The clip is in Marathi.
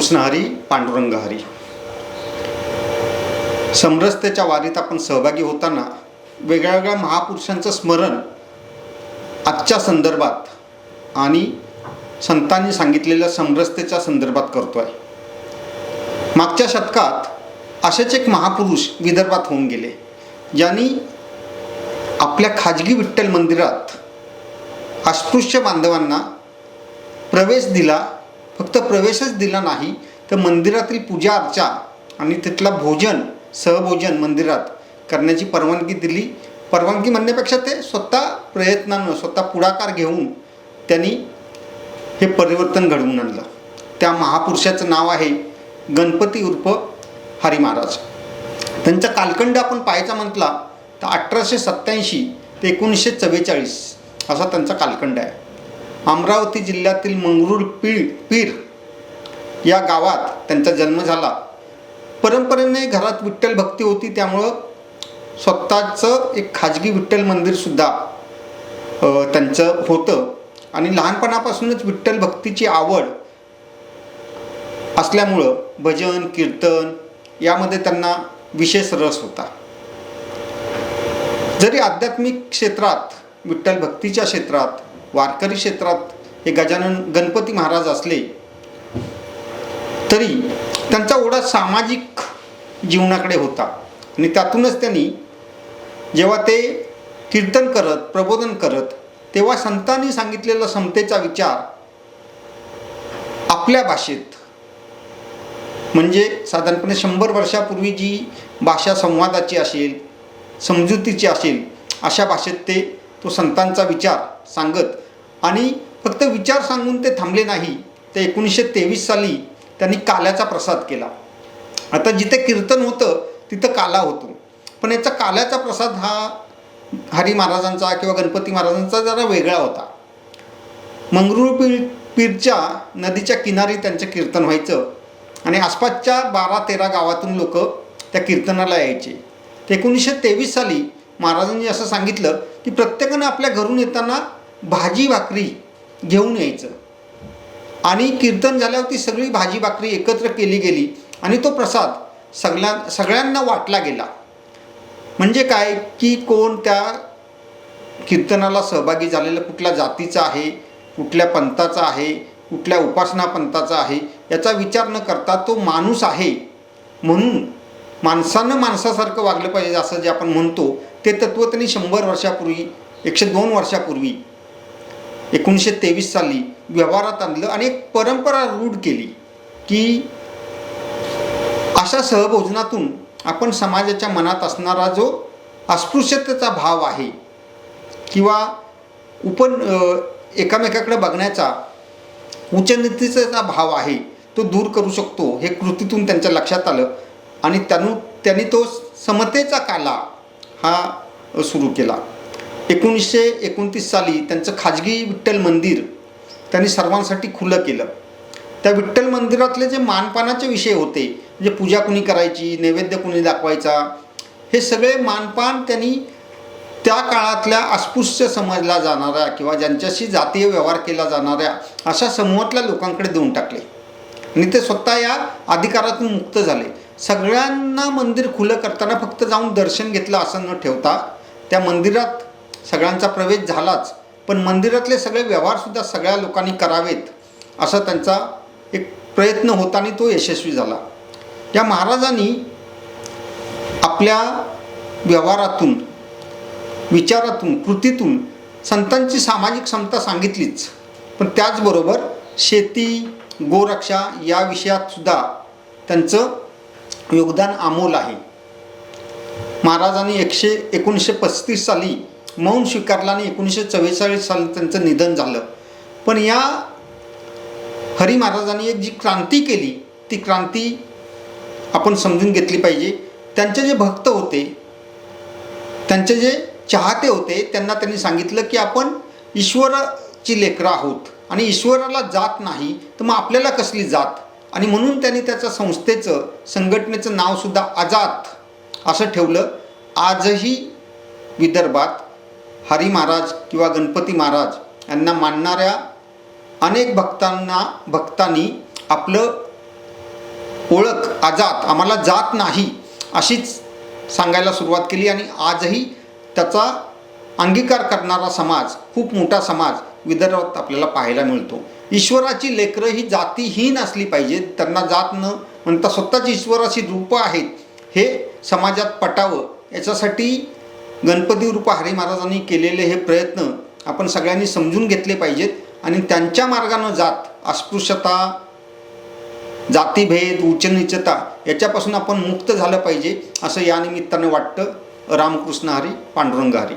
कृष्णहरी पांडुरंगहरी. समरसतेच्या वारीत आपण सहभागी होताना वेगळ्या वेगळ्या महापुरुषांचं स्मरण आजच्या संदर्भात आणि संतांनी सांगितलेल्या समरसतेच्या संदर्भात करतो आहे मागच्या शतकात असेच एक महापुरुष विदर्भात होऊन गेले ज्यांनी आपल्या खाजगी विठ्ठल मंदिरात अस्पृश्य बांधवांना प्रवेश दिला फक्त प्रवेशच दिला नाही तर मंदिरातील पूजा अर्चा आणि तिथला भोजन सहभोजन मंदिरात करण्याची परवानगी दिली. परवानगी म्हणण्यापेक्षा ते स्वतः प्रयत्नानं स्वतः पुढाकार घेऊन त्यांनी हे परिवर्तन घडवून आणलं. त्या महापुरुषाचं नाव आहे गणपती उर्फ हरी महाराज. त्यांचा कालखंड आपण पाहायचा म्हटला तर अठराशे सत्त्याऐंशी ते एकोणीसशे चव्वेचाळीस असा त्यांचा कालखंड आहे. अमरावती जिल्ह्यातील मंगरूळ पीळ पीर या गावात त्यांचा जन्म झाला. परंपरेने घरात विठ्ठल भक्ती होती त्यामुळं स्वतःचं एक खाजगी विठ्ठल मंदिरसुद्धा त्यांचं होतं. आणि लहानपणापासूनच विठ्ठल भक्तीची आवड असल्यामुळं भजन कीर्तन यामध्ये त्यांना विशेष रस होता. जरी आध्यात्मिक क्षेत्रात विठ्ठल भक्तीच्या क्षेत्रात वारकरी क्षेत्रात हे गजानन गणपती महाराज असले तरी त्यांचा ओढा सामाजिक जीवनाकडे होता. आणि त्यातूनच त्यांनी जेव्हा ते कीर्तन करत प्रबोधन करत तेव्हा संतांनी सांगितलेला समतेचा विचार आपल्या भाषेत म्हणजे साधारणपणे शंभर वर्षापूर्वी जी भाषा संवादाची असेल समजुतीची असेल अशा भाषेत ते तो संतांचा विचार सांगत आणि फक्त विचार सांगून ते थांबले नाही. ते एकोणीसशे तेवीस साली त्यांनी काल्याचा प्रसाद केला. आता जिथे कीर्तन होतं तिथं काला होतो. पण याचा काल्याचा प्रसाद हा हरी महाराजांचा किंवा गणपती महाराजांचा जरा वेगळा होता. मंगरूळ पीर पीरच्या नदीच्या किनारी त्यांचं कीर्तन व्हायचं आणि आसपासच्या बारा तेरा गावातून लोक त्या कीर्तनाला यायचे. ते एकोणीसशे तेवीस साली महाराजांनी असं सांगितलं की प्रत्येकानं आपल्या घरून येताना भाजी भाकरी घेऊन यायचं. आणि कीर्तन झाल्यावर ती सगळी भाजी भाकरी एकत्र केली गेली आणि तो प्रसाद सगळ्या सगळ्यांना वाटला गेला. म्हणजे काय? की कोण त्या कीर्तनाला सहभागी झालेलं कुठल्या जातीचा आहे कुठल्या पंथाचा आहे कुठल्या उपासना पंथाचा आहे याचा विचार न करता तो माणूस आहे म्हणून माणसानं माणसासारखं वागलं पाहिजे असं जे आपण म्हणतो ते तत्त्व त्यांनी शंभर वर्षापूर्वी एकशे दोन वर्षापूर्वी एकोणीसशे तेवीस साली व्यवहारात आणलं आणि एक परंपरा रूढ केली की अशा सहभोजनातून आपण समाजाच्या मनात असणारा जो अस्पृश्यतेचा भाव आहे किंवा उपन एकामेकाकडे बघण्याचा उच्चनीतीचा भाव आहे तो दूर करू शकतो हे कृतीतून त्यांच्या लक्षात आलं आणि त्यानु त्यांनी तो समतेचा काला हा सुरू केला. एकोणीसशे एकोणतीस साली त्यांचं खाजगी विठ्ठल मंदिर त्यांनी सर्वांसाठी खुलं केलं. त्या विठ्ठल मंदिरातले जे मानपानाचे विषय होते म्हणजे पूजा कुणी करायची नैवेद्य कुणी दाखवायचा हे सगळे मानपान त्यांनी त्या काळातल्या अस्पृश्य समजला जाणाऱ्या किंवा ज्यांच्याशी जातीय व्यवहार केला जाणाऱ्या अशा समूहातल्या लोकांकडे देऊन टाकले. आणि ते स्वतः या अधिकारातून मुक्त झाले. सगळ्यांना मंदिर खुलं करताना फक्त जाऊन दर्शन घेतलं असं न ठेवता त्या मंदिरात सगळ्यांचा प्रवेश झालाच पण मंदिरातले सगळे व्यवहारसुद्धा सगळ्या लोकांनी करावेत असा त्यांचा एक प्रयत्न होता आणि तो यशस्वी झाला. या महाराजांनी आपल्या व्यवहारातून विचारातून कृतीतून संतांची सामाजिक क्षमता सांगितलीच. पण त्याचबरोबर शेती गोरक्षा या विषयातसुद्धा त्यांचं योगदान अमोल आहे. महाराजांनी एकशे एकोणीसशे पस्तीस साली मौन स्वीकारला आणि एकोणीसशे चव्वेचाळीस साली त्यांचं निधन झालं. पण या हरी महाराजांनी एक जी क्रांती केली ती क्रांती आपण समजून घेतली पाहिजे. त्यांचे जे भक्त होते त्यांचे जे चाहते होते त्यांना त्यांनी सांगितलं की आपण ईश्वराची लेकरं आहोत आणि ईश्वराला जात नाही तर मग आपल्याला कसली जात? आणि म्हणून त्यांनी त्याचं संस्थेचं संघटनेचं नावसुद्धा आझाद असं ठेवलं. आजही विदर्भात हरी महाराज किंवा गणपती महाराज यांना मानणाऱ्या अनेक भक्तांना भक्तांनी आपलं ओळख आजात आम्हाला जात नाही अशीच सांगायला सुरुवात केली आणि आजही त्याचा अंगीकार करणारा समाज खूप मोठा समाज विदर्भात आपल्याला पाहायला मिळतो. ईश्वराची लेकरं ही जातीहीन असली पाहिजेत त्यांना जात न म्हणता स्वतःच ईश्वराची रूपं आहेत. हे समाजात पटावं. याच्यासाठी गणपती रूप हरी महाराजांनी केलेले हे प्रयत्न आपण सगळ्यांनी समजून घेतले पाहिजेत. आणि त्यांच्या मार्गानं जात अस्पृश्यता जातीभेद उच्चनीचता याच्यापासून आपण मुक्त झालं पाहिजे असं या निमित्तानं वाटतं. रामकृष्ण हरी पांडुरंग हरी.